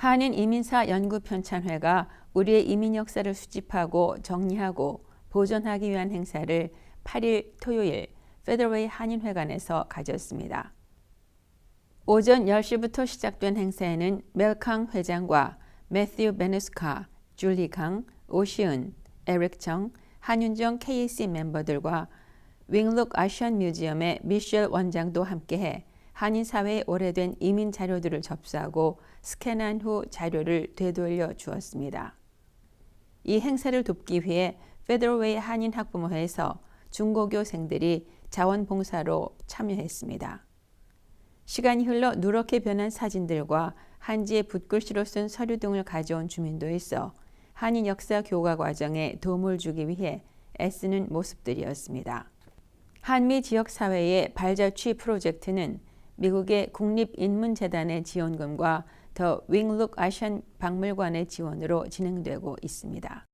한인 이민사 연구 편찬회가 우리의 이민 역사를 수집하고 정리하고 보존하기 위한 행사를 8일 토요일 페더웨이 한인회관에서 가졌습니다. 오전 10시부터 시작된 행사에는 멜캉 회장과 매튜 베네스카, 줄리 강, 오시은, 에릭 정, 한윤정 KAC 멤버들과 윙룩 아시안 뮤지엄의 미셸 원장도 함께해 한인 사회의 오래된 이민 자료들을 접수하고 스캔한 후 자료를 되돌려 주었습니다. 이 행사를 돕기 위해 페더웨이 한인 학부모회에서 중고교생들이 자원봉사로 참여했습니다. 시간이 흘러 누렇게 변한 사진들과 한지의 붓글씨로 쓴 서류 등을 가져온 주민도 있어 한인 역사 교과 과정에 도움을 주기 위해 애쓰는 모습들이었습니다. 한미 지역 사회의 발자취 프로젝트는 미국의 국립인문재단의 지원금과 더 윙룩 아시안 박물관의 지원으로 진행되고 있습니다.